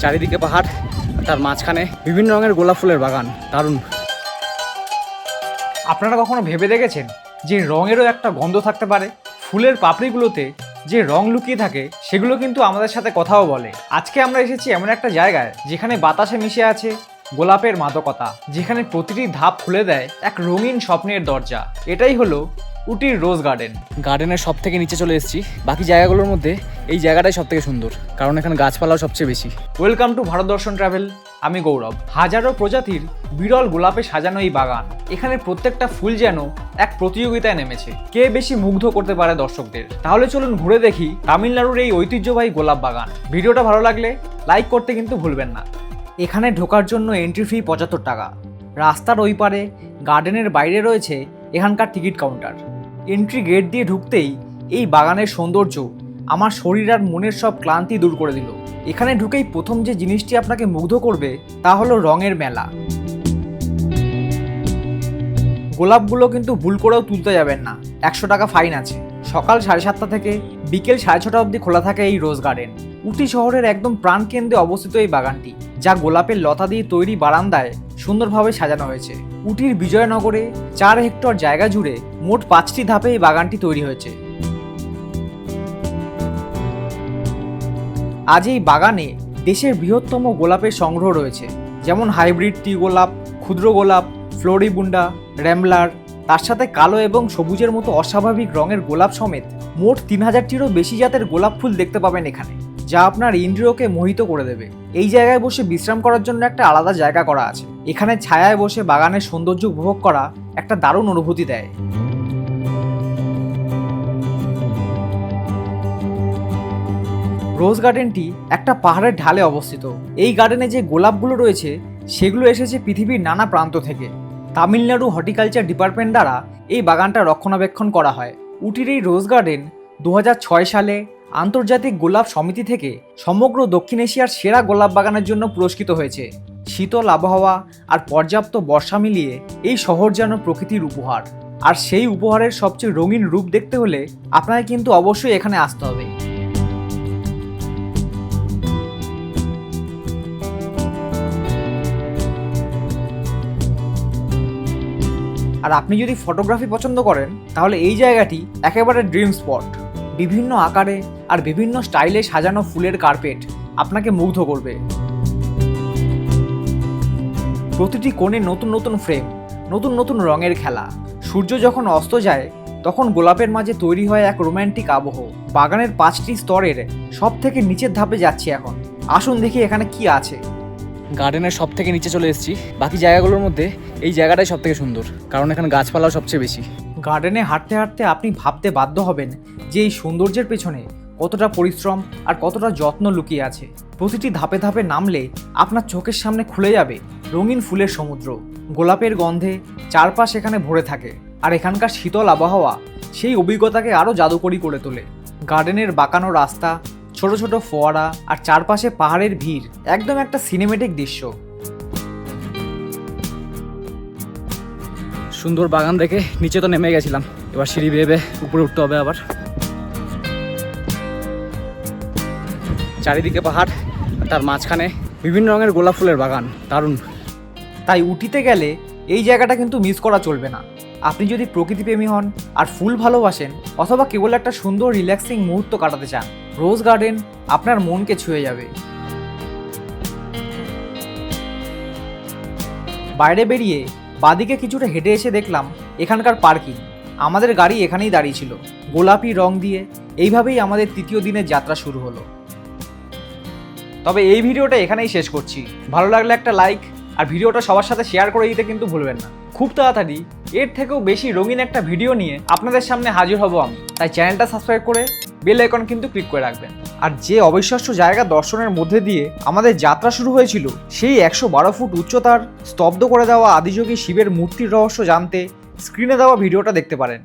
চারিদিকে পাহাড়, তার মাঝখানে বিভিন্ন রঙের গোলাপ ফুলের বাগান। দারুণ। আপনারা কখনো ভেবে দেখেছেন যে রঙেরও একটা গন্ধ থাকতে পারে? ফুলের পাপড়িগুলোতে যে রং লুকিয়ে থাকে, সেগুলো কিন্তু আমাদের সাথে কথাও বলে। আজকে আমরা এসেছি এমন একটা জায়গায় যেখানে বাতাসে মিশে আছে গোলাপের মাদকতা, যেখানে প্রতিটি ধাপ খুলে দেয় এক রঙিন স্বপ্নের দরজা। এটাই হলো উটির রোজ গার্ডেন। গার্ডেনের সব থেকে নিচে চলে এসেছি। বাকি জায়গাগুলোর মধ্যে এই জায়গাটাই সব থেকে সুন্দর কারণ এখানে গাছপালাও সবচেয়ে বেশি। ওয়েলকাম টু ভারত দর্শন ট্রাভেল আমি গৌরব। হাজারো প্রজাতির বিরল গোলাপে সাজানো এই বাগান এখানে প্রত্যেকটা ফুল যেন এক প্রতিযোগিতায় নেমেছে। কে বেশি মুগ্ধ করতে পারে দর্শকদের? তাহলে চলুন ঘুরে দেখি তামিলনাড়ুর এই ঐতিহ্যবাহী গোলাপ বাগান। ভিডিওটা ভালো লাগলে লাইক করতে কিন্তু ভুলবেন না। এখানে ঢোকার জন্য এন্ট্রি ফি পঁচাত্তর টাকা। রাস্তার ওই পারে গার্ডেনের বাইরে রয়েছে এখানকার টিকিট কাউন্টার এন্ট্রি গেট দিয়ে ঢুকতেই এই বাগানের সৌন্দর্য আমার শরীর আর মনের সব ক্লান্তি দূর করে দিল। এখানে ঢুকেই প্রথম যে জিনিসটি আপনাকে মুগ্ধ করবে তা হলো রঙের মেলা। গোলাপগুলো কিন্তু ভুল করেও তুলতে যাবেন না। একশো টাকা ফাইন আছে। সকাল সাড়ে সাতটা থেকে বিকেল সাড়ে ছটা অবধি খোলা থাকে এই রোজ গার্ডেন। উটি শহরের একদম প্রাণকেন্দ্রে অবস্থিত এই বাগানটি। যা গোলাপের লতা দিয়ে তৈরি বারান্দায় সুন্দরভাবে সাজানো হয়েছে। উটির বিজয়নগরে চার হেক্টর জায়গা জুড়ে মোট পাঁচটি ধাপে এই বাগানটি তৈরি হয়েছে। আজ এই বাগানে দেশের বৃহত্তম গোলাপের সংগ্রহ রয়েছে, যেমন হাইব্রিড টি গোলাপ ক্ষুদ্র গোলাপ, ফ্লোরিবুন্ডা, র্যামলার, তার সাথে কালো এবং সবুজের মতো অস্বাভাবিক রঙের গোলাপ সমেত মোট তিন হাজারটিরও বেশি জাতের গোলাপ ফুল দেখতে পাবেন এখানে। যা আপনার ইন্দ্রিয়কে মোহিত করে দেবে। এই জায়গায় বসে বিশ্রাম করার জন্য একটা আলাদা জায়গা করা আছে। এখানে ছায়ায় বসে বাগানের সৌন্দর্য উপভোগ করা একটা দারুণ অনুভূতি দেয়। রোজ গার্ডেনটি একটা পাহাড়ের ঢালে অবস্থিত। এই গার্ডেনে যে গোলাপগুলো রয়েছে, সেগুলো এসেছে পৃথিবীর নানা প্রান্ত থেকে। তামিলনাড়ু হর্টিকালচার ডিপার্টমেন্ট দ্বারা এই বাগানটা রক্ষণাবেক্ষণ করা হয়। উটির এই রোজ গার্ডেন দু হাজার ছয় সালে আন্তর্জাতিক গোলাপ সমিতি থেকে সমগ্র দক্ষিণ এশিয়ার সেরা গোলাপ বাগানের জন্য পুরস্কৃত হয়েছে। শীতল আবহাওয়া আর পর্যাপ্ত বর্ষা মিলিয়ে এই শহর যেন প্রকৃতির উপহার। আর সেই উপহারের সবচেয়ে রঙিন রূপ দেখতে হলে আপনাকে কিন্তু অবশ্যই এখানে আসতে হবে। আর আপনি যদি ফটোগ্রাফি পছন্দ করেন, তাহলে এই জায়গাটি একেবারে ড্রিম স্পট। বিভিন্ন আকারে আর বিভিন্ন স্টাইলে সাজানো ফুলের কার্পেট আপনাকে মুগ্ধ করবে। প্রতিটি কোণে নতুন নতুন ফ্রেম, নতুন নতুন রঙের খেলা। সূর্য যখন অস্ত যায়, তখন গোলাপের মাঝে তৈরি হয় এক রোম্যান্টিক আবহ। বাগানের পাঁচটি স্তরের সব থেকে নিচের ধাপে যাচ্ছি এখন। আসুন দেখি এখানে কি আছে। গার্ডেনের সব থেকে নিচে চলে এসেছি। বাকি জায়গাগুলোর মধ্যে এই জায়গাটাই সব থেকে সুন্দর, কারণ এখানে গাছপালাও সবচেয়ে বেশি। গার্ডেনে হাঁটতে হাঁটতে আপনি ভাবতে বাধ্য হবেন যে এই সৌন্দর্যের পেছনে কতটা পরিশ্রম আর কতটা যত্ন লুকিয়ে আছে। প্রতিটি ধাপে ধাপে নামলে আপনার চোখের সামনে খুলে যাবে রঙিন ফুলের সমুদ্র। গোলাপের গন্ধে চারপাশ এখানে ভরে থাকে আর এখানকার শীতল আবহাওয়া সেই অভিজ্ঞতাকে আরও জাদুকরী করে তোলে। গার্ডেনের বাঁকানো রাস্তা, ছোট ছোট ফোয়ারা আর চারপাশে পাহাড়ের ভিড় একদম একটা সিনেমেটিক দৃশ্য। সুন্দর বাগান দেখে নিচে তো নেমে গেছিলাম। এবার সিঁড়ি বেয়ে উপরে উঠতে হবে আবার। চারিদিকে পাহাড়, তার মাঝখানে বিভিন্ন রঙের গোলাপ ফুলের বাগান, দারুণ। তাই উটিতে গেলে এই জায়গাটা কিন্তু মিস করা চলবে না। আপনি যদি প্রকৃতিপ্রেমী হন আর ফুল ভালোবাসেন অথবা কেবল একটা সুন্দর রিল্যাক্সিং মুহূর্ত কাটাতে চান রোজ গার্ডেন আপনার মনকে ছুঁয়ে যাবে। বাইরে বেরিয়ে বাদিকে কিছুটা হেঁটে এসে দেখলাম এখানকার পার্কিং। আমাদের গাড়ি এখানেই দাঁড়িয়ে ছিল, গোলাপি রং দিয়ে। এইভাবেই আমাদের তৃতীয় দিনের যাত্রা শুরু হলো। তবে এই ভিডিওটা এখানেই শেষ করছি। ভালো লাগলে একটা লাইক আর ভিডিওটা সবার সাথে শেয়ার করে দিতে কিন্তু ভুলবেন না। খুব তাড়াতাড়ি, এর থেকেও বেশি রঙিন একটা ভিডিও নিয়ে আপনাদের সামনে হাজির হব আমি। তাই চ্যানেলটা সাবস্ক্রাইব করে বেল আইকন কিন্তু ক্লিক করে রাখবেন। আর যে অবিশ্বাস্য জায়গা দর্শনের মধ্যে দিয়ে আমাদের যাত্রা শুরু হয়েছিল, সেই একশো বারো ফুট উচ্চতার স্তব্ধ করে দেওয়া আদিযোগী শিবের মূর্তির রহস্য জানতে স্ক্রিনে দেওয়া ভিডিওটা দেখতে পারেন।